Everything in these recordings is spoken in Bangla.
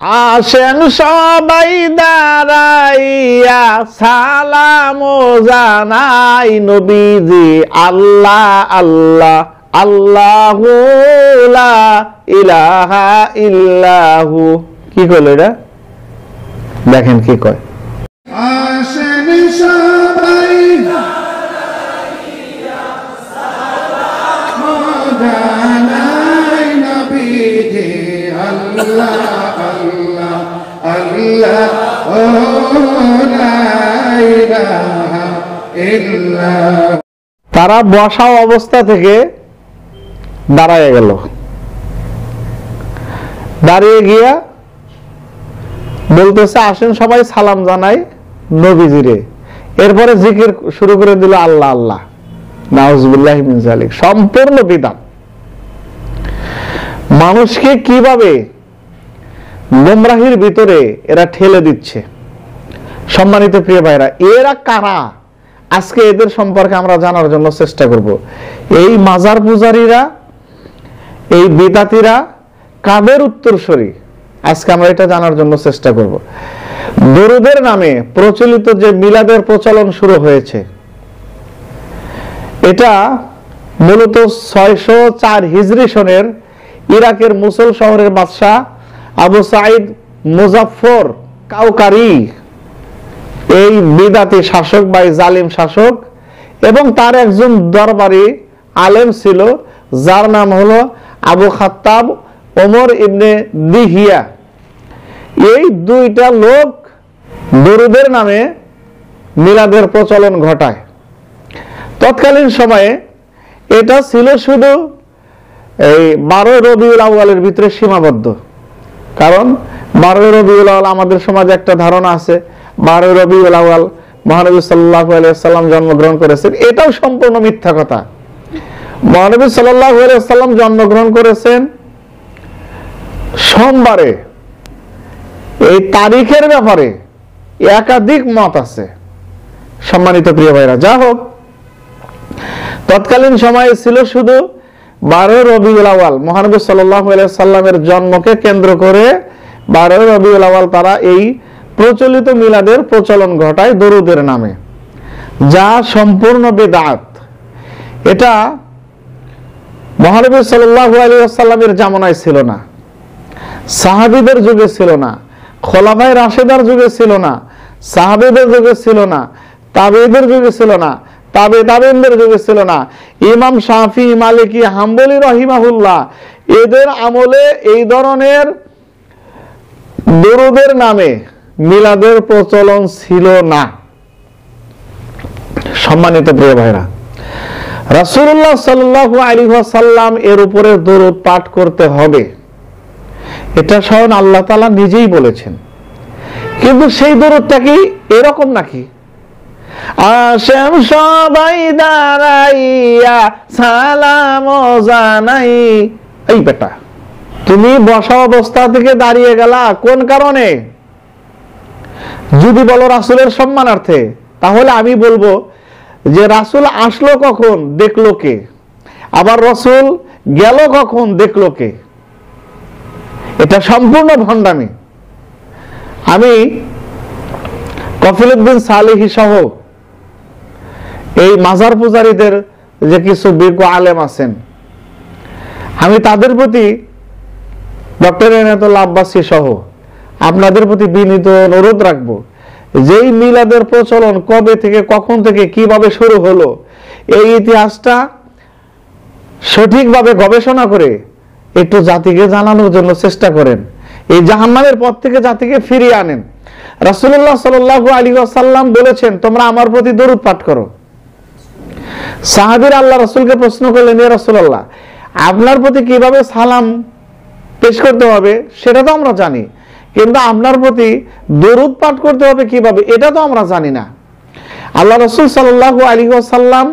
আসেন সবাই দাঁড়াইয়া সালাম জানাই নবীজি, আল্লাহ আল্লাহ, আল্লাহু ইলাহা ইল্লাহু। কি কইল এটা? দেখেন কি কয়। আসেন তারা বসা অবস্থা থেকে দাঁড়ায় গেল। দাঁড়িয়ে গিয়া বলতেছে, আসেন সবাই সালাম জানাই নবীজিরে। এরপরে জিকির শুরু করে দিল, আল্লাহ আল্লাহ। নাউজুবিল্লাহ সম্পূর্ণ বিধান। মানুষকে কীভাবে গোমরাহির ভিতরে এরা ঠেলে দিচ্ছে। সম্মানিত প্রিয় ভাইরা, এরা কারা? আজকে এদের সম্পর্কে আমরা জানার জন্য চেষ্টা করব। এই মাজার পূজারীরা, এই বিদাতিরা কাদের উত্তরসূরি? আজকে আমরা এটা জানার জন্য চেষ্টা করব। দরুদের নামে প্রচলিত যে মিলাদের প্রচলন শুরু হয়েছে, এটা মূলত ছয়শো চার হিজরি সনের ইরাকের মুসল শহরের বাদশাহ আবু সাইদ মুজাফর কাউকারি, এই বিদাতি শাসক বা জালিম শাসক, এবং তার একজন দরবারি আলেম ছিল, যার নাম হলো আবু খাত্তাব ওমর ইবনে দিহিয়া। এই দুইটা লোক দরুদের নামে মিলাদের প্রচলন ঘটায়। তৎকালীন সময়ে এটা ছিল শুধু এই বারো রবিউল আউয়ালের ভিতরে সীমাবদ্ধ। কারণ বারো রবিউল আউয়াল আমাদের সমাজে একটা ধারণা আছে বারো রবিউল আউয়াল মহানবী সাল্লাহ সাল্লাম জন্মগ্রহণ করেছেন, এটাও সম্পূর্ণ মিথ্যা কথা। মহানবী সাল্লাহ সাল্লাম জন্মগ্রহণ করেছেন সোমবারে, এই তারিখের ব্যাপারে একাধিক মত আছে। সম্মানিত প্রিয় ভাইরা যা হোক, তৎকালীন সময়ে ছিল শুধু বারো রবিউল আওয়াল মহানবী সাল্লামের জন্মকে কেন্দ্র করে বারো রবিউল আওয়াল তারা এই প্রচলিত মিলাদের প্রচলন ঘটায় দরুদের নামে। যা সম্পূর্ণ বেদাত। এটা মহানবী সাল্লাহ আলী সাল্লামের জামানায় ছিল না। সাহাবিদের যুগে ছিল না। খোলাফাই রাশেদার যুগে ছিল না। সাহাবিদের যুগে ছিল না। তাবেদের যুগে ছিল না। তাবে তাবেনদের যুগে ছিল না। ইমাম শাফি, মালিকি, হাম্বলি রহিমাহুল্লাহ এদের আমলে এই ধরনের দরুদের নামে মিলাদের প্রচলন ছিল না। সম্মানিত প্রিয় ভাইরা, রাসূলুল্লাহ সাল্লাল্লাহু আলাইহি ওয়াসাল্লাম এর উপরে দরুদ পাঠ করতে হবে। এটা স্বয়ং আল্লাহ তাআলা নিজেই বলেছেন। কিন্তু সেই দরুদটা কি এরকম নাকি? আসেন সবাই দাঁড়াইয়া সালাম জানাই। এই বেটা, তুমি বসা অবস্থা থেকে দাঁড়িয়ে গেলা কোন কারণে? যদি বলো রাসুলের সম্মানার্থে, তাহলে আমি বলব যে রাসুল আসলো কখন, দেখল কে? আবার রসুল গেল কখন, দেখল কে? এটা সম্পূর্ণ ভণ্ডামি। আমি কফিলুদ্দিন সালিহি সহ এই মাজার পূজারীদের যে কিছু বিজ্ঞ আলেম আছেন, আমি তাদের প্রতি ডক্টর এনায়তুল্লাহ আব্বাসী সহ আপনাদের প্রতি বিনীত অনুরোধ রাখব, যেই মিলাদের প্রচলন কবে থেকে, কখন থেকে, কীভাবে শুরু হলো, এই ইতিহাসটা সঠিকভাবে গবেষণা করে একটু জাতিকে জানানোর জন্য চেষ্টা করেন, এই জাহান্নামের পথ থেকে জাতিকে ফিরিয়ে আনেন। রাসুল্লাহ সাল্লাল্লাহু আলাইহি ওয়াসাল্লাম বলেছেন, তোমরা আমার প্রতি দরুদ পাঠ করো। সাহাবীর আল্লাহ রাসূলকে প্রশ্ন করলেন, ইয়া রাসূলুল্লাহ, আপনার প্রতি কীভাবে সালাম পেশ করতে হবে সেটা তো আমরা জানি, কিন্তু আপনার প্রতি দরুদ পাঠ করতে হবে কীভাবে এটা তো আমরা জানি না। আল্লাহ রসুল সাল্লাল্লাহু আলাইহি ওয়াসাল্লাম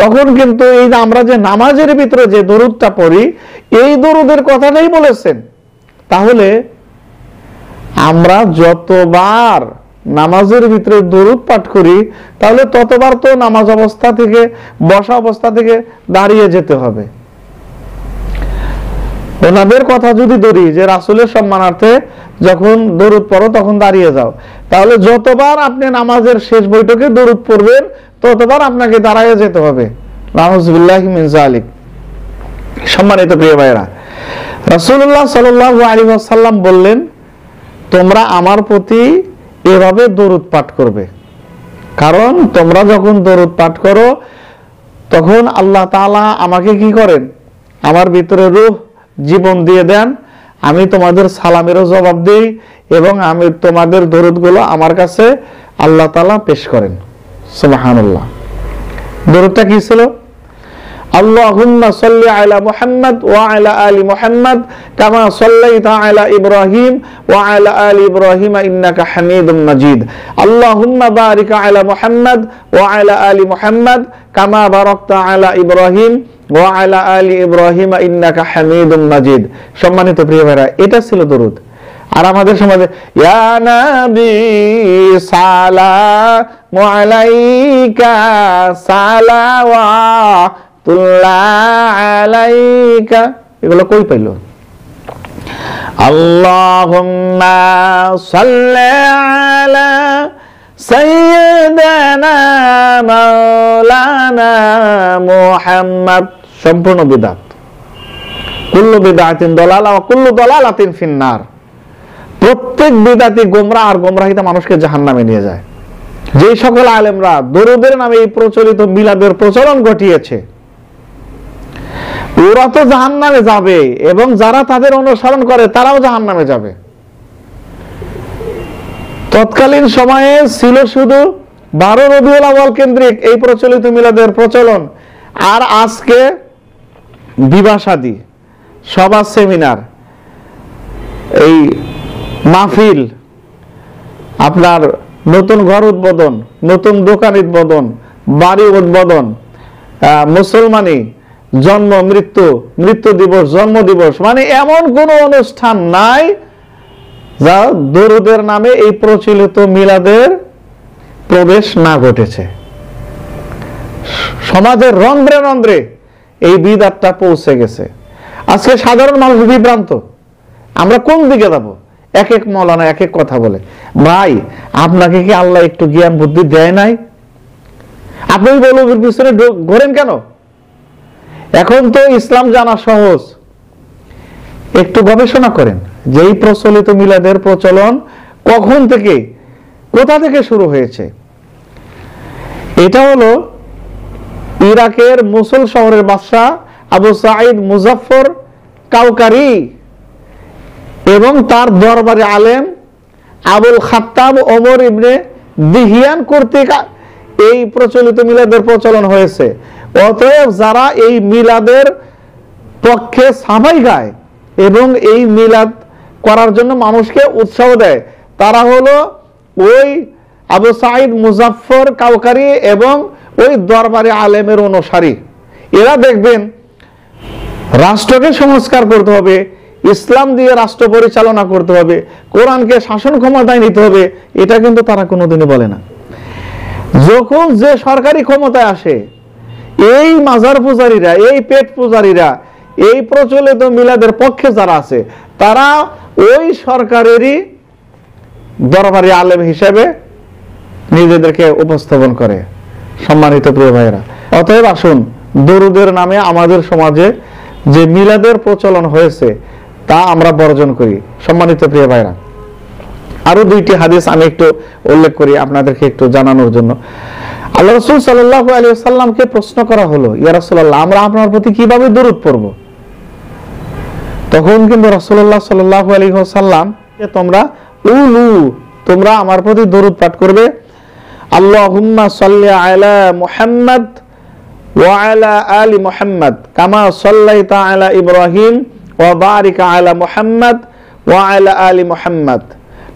তখন কিন্তু এই আমরা যে নামাজের ভিতরে যে দরুদটা পড়ি, এই দরুদের কথাটাই বলেছেন। তাহলে আমরা যতবার নামাজের ভিতরে দরুদ পাঠ করি, তাহলে ততবার তো নামাজ অবস্থা থেকে, বসা অবস্থা থেকে দাঁড়িয়ে যেতে হবে। ওনাদের কথা যদি ধরি, যে রাসুলের সম্মানার্থে যখন দরুদ পড়ো, তখন দাঁড়িয়ে যাও। তাহলে যতবার আপনি নামাজের শেষ বৈঠকে দরুদ পড়বেন, ততবার আপনাকে দাঁড়াইয়ে যেতে হবে। নাহজবিল্লাহ মিন জালিক সম্মানিত প্রিয় ভাইরা সাল্লাল্লাহু আলাইহি ওয়াসাল্লাম বললেন, তোমরা আমার প্রতি এভাবে দরুদ পাঠ করবে। কারণ তোমরা যখন দরুদ পাঠ করো, তখন আল্লাহ তাআলা আমাকে কি করেন? আমার ভিতরে রূহ, জীবন দিয়ে দেন। আমি তোমাদের সালামেরও জবাব দিই এবং আমি তোমাদের দরুদগুলো আমার কাছে আল্লাহ তাআলা পেশ করেন। সুবহানাল্লাহ। দরুদটা কি ছিল? আল্লাহুম্মা সাল্লি আলা মুহাম্মদ ওয়া আলা আলি মুহাম্মদ কামা সাল্লাইতা আলা ইব্রাহিম ওয়া আলা আলি ইব্রাহিম ইন্নাকা হামিদুম মাজিদ। আল্লাহুম্মা বারিক আলা মুহাম্মদ ওয়া আলা আলি মুহাম্মদ কামা বারাকতা আলা ইব্রাহিম ওয়া আলা আলি ইব্রাহিম ইন্নাকা হামিদুম মাজিদ। সম্মানিত প্রিয় ভাইরা, এটা ছিল দরুদ। আর আমাদের সমাজে সালা আলাইকা সালাওয়া আলাইকা। এগুলো কই পাইল? আল্লাহুম্মা সাল্লি আলা সাইয়্যিদানা মাওলানা মুহাম্মদ। সম্পূর্ণ বিদাত। কুল্লু বিদাতিন দলালা ওয়া কুল্লু দলালাতিন ফিন্নার। প্রত্যেক বিদাতি গোমরা আর গোমরাহিতা মানুষকে জাহান্নামে নিয়ে যায়। যে সকল আলেমরা দরুদের নামে এই প্রচলিত মিলাদের প্রচলন ঘটিয়েছে ওরা তো জাহান নামে যাবে এবং যারা তাদের অনুসরণ করে, তারাও জাহান নামে যাবে। তৎকালীন সময়ে ছিল শুধু বারো রবিউল কেন্দ্রিক এই প্রচলিত মিলাদের প্রচলন আর আজকে বিবাসাদি সভা সেমিনার, এই মাহফিল, আপনার নতুন ঘর উদ্বোধন, নতুন দোকান উদ্বোধন, বাড়ি উদ্বোধন মুসলমানি জন্ম, মৃত্যু মৃত্যু দিবস, জন্ম দিবস মানে এমন কোন অনুষ্ঠান নাই যা দরুদের নামে এই প্রচলিত মিলাদের প্রবেশ না ঘটেছে। সমাজের রন্ধ্রে রন্ধ্রে এই বিদাতটা পৌঁছে গেছে। আজকে সাধারণ মানুষ বিভ্রান্ত। আমরা কোন দিকে যাব? এক এক মৌলানা এক এক কথা বলে। ভাই, আপনাকে কি আল্লাহ একটু জ্ঞান বুদ্ধি দেয় নাই? আপনি বলবের পিছনে ঘোরেন কেন? এখন তো ইসলাম জানা সহজ। একটু গবেষণা করেন যে এই প্রচলিত মিলাদের প্রচলন কখন থেকে, কোথা থেকে শুরু হয়েছে? এটা হলো ইরাকের মুসল শহরের বাদশাহ আবু সাঈদ মুজাফর কাউকারি এবং তার দরবারে আলেম আবুল খাত্তাব ওমর ইবনে দিহিয়ান কর্তৃক এই প্রচলিত মিলাদের প্রচলন হয়েছে। অতএব যারা এই মিলাদের পক্ষে সাফাই গায় এবং এই মিলাদ করার জন্য মানুষকে উৎসাহ দেয়, তারা হলো ওই আবু সাইদ মুজাফর কাউকারি এবং ওই দরবারে আলেমের অনুসারী। এরা দেখবেন রাষ্ট্রকে সংস্কার করতে হবে, ইসলাম দিয়ে রাষ্ট্র পরিচালনা করতে হবে, কোরআনকে শাসন ক্ষমতায় নিতে হবে, এটা কিন্তু তারা কোনোদিনই বলে না। যখন যে সরকারি ক্ষমতায় আসে এই মাজার পূজারীরা, এই পেট পূজারীরা, এই প্রচলিত মিলাদের পক্ষে যারা আছে, তারা ওই সরকারেরই দরবারি আলেম হিসেবে নিজেদেরকে উপস্থাপন করে। সম্মানিত প্রিয় ভাইরা অতএব আসুন, দরুদের নামে আমাদের সমাজে যে মিলাদের প্রচলন হয়েছে, তা আমরা বর্জন করি। সম্মানিত প্রিয় ভাইরা আরও দুইটি হাদিস আমি একটু উল্লেখ করি আপনাদেরকে একটু জানানোর জন্য। আল্লাহ রসুল সাল্লাহ আলী সাল্লামকে প্রশ্ন করা হলো, ইয়া রাসূলুল্লাহ, আমরা আপনার প্রতি কীভাবে দরুদ পড়ব? তখন কিন্তু রাসূলুল্লাহ সাল্লাহ আলী সাল্লাম তোমরা উলু, তোমরা আমার প্রতি দরুদ পাঠ করবে। আল্লাহুম্মা সাল্লি আলা মুহাম্মদ ওয়া আলা মুহাম্মদ, কামা আলা ইব্রাহিম ওয়া বারিক আলা মুহাম্মদ ওয়া আলা আলি মুহাম্মদ,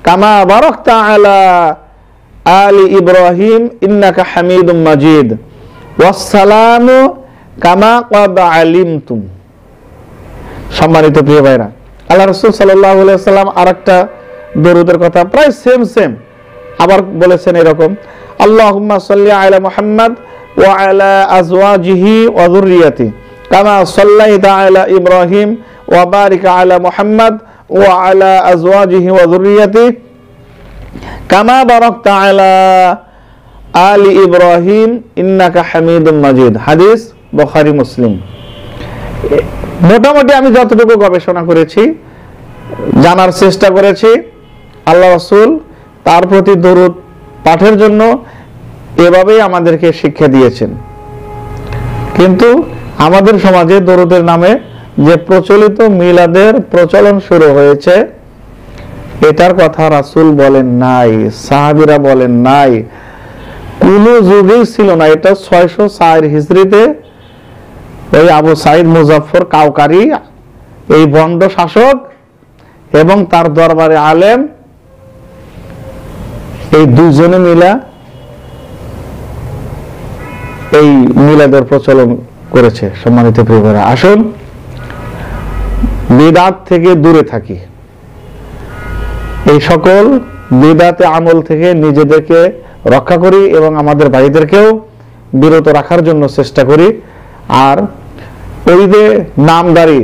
কামা বারাকতা আলা আলি ইব্রাহিম ইন্নাকা হামিদুম মাজিদ। ওয়াসসালামু কামা কদ আলিমতুম। সম্মানিত প্রিয় ভাইরা, আল্লাহ রসুল সাল্লাহ সাল্লাম আরেকটা দরুদের কথা প্রায় সেম সেম আবার বলেছেন এরকম, আল্লাহুম্মা সাল্লি আলা মোহাম্মদ ওয়া আলা আজওয়াজিহি ওয়াজুরিয়াতি কামা সাল্লাইতা আলা ইব্রাহিম ওয়া ওয়াবারিকা আলা মোহাম্মদ ওয়া আলা আজওয়াজিহি ওয়াজুরিয়াতি কামা বারক তালা আলী ইব্রাহিম ইন্নাকা হামিদ মাজিদ। হাদিস বখারি, মুসলিম। মোটামুটি আমি যতটুকু গবেষণা করেছি, জানার চেষ্টা করেছি, আল্লাহ রসুল তার প্রতি দরুদ পাঠের জন্য এভাবেই আমাদেরকে শিক্ষা দিয়েছেন। কিন্তু আমাদের সমাজে দরুদের নামে যে প্রচলিত মিলাদের প্রচলন শুরু হয়েছে এটার কথা রাসুল বলেন নাই, সাহাবিরা বলেন নাই। কোন যুগেই ছিল না। এটা ছয়শো চার হিজড়িতে ওই আবু সাইদ মুজাফর কাউকারি, এই বন্ড শাসক এবং তার দরবারে আলেম, এই দুজনে মিলা এই মিলাদের প্রচলন করেছে সম্মানিত প্রিয়রা আসুন বিদাত থেকে দূরে থাকি। এই সকল বিদাতে আমল থেকে নিজেদেরকে রক্ষা করি এবং আমাদের ভাইদেরকেও বিরত রাখার জন্য চেষ্টা করি। আর ওই যে নামদারি,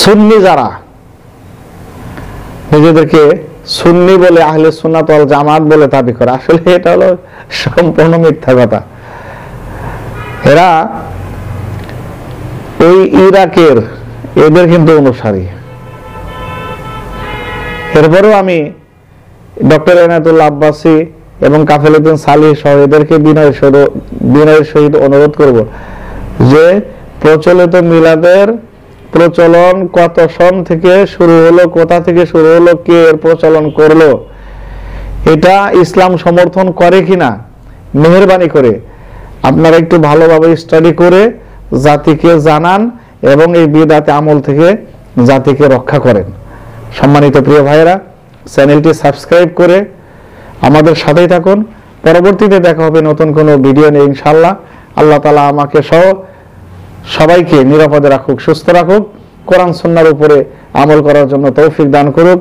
সুন্নি যারা, নিজেদেরকে সুন্নি বলে আহলে সুন্নাত ওয়াল জামাত বলে দাবি করে, আসলে এটা হলো সম্পূর্ণ মিথ্যা কথা। এরা ওই ইরাকের, এদের কিন্তু অনুসারী। এরপরেও আমি ডক্টর এনায়তুল্লাহ আব্বাসি এবং কাফেলুদ্দিন সালি সহ এদেরকে বিনয়ের সহিত বিনয়ের সহিত অনুরোধ করব যে প্রচলিত মিলাদের প্রচলন কত সন থেকে শুরু হলো, কোথা থেকে শুরু হলো, কে এর প্রচলন করল, এটা ইসলাম সমর্থন করে কিনা, মেহরবানি করে। আপনারা একটু ভালোভাবে স্টাডি করে জাতিকে জানান এবং এই বিদাতে আমল থেকে জাতিকে রক্ষা করেন। সম্মানিত প্রিয় ভাইয়েরা, চ্যানেলটি সাবস্ক্রাইব করে আমাদের সাথেই থাকুন। পরবর্তীতে দেখা হবে নতুন কোনো ভিডিও নিয়ে ইনশাল্লাহ আল্লাহ তালা আমাকে সহ সবাইকে নিরাপদে রাখুক, সুস্থ রাখুক, কোরআন সন্ন্যার উপরে আমল করার জন্য তৌফিক দান করুক।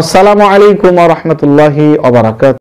আসসালামু আলাইকুম রহমতুল্লাহি অবরাকাত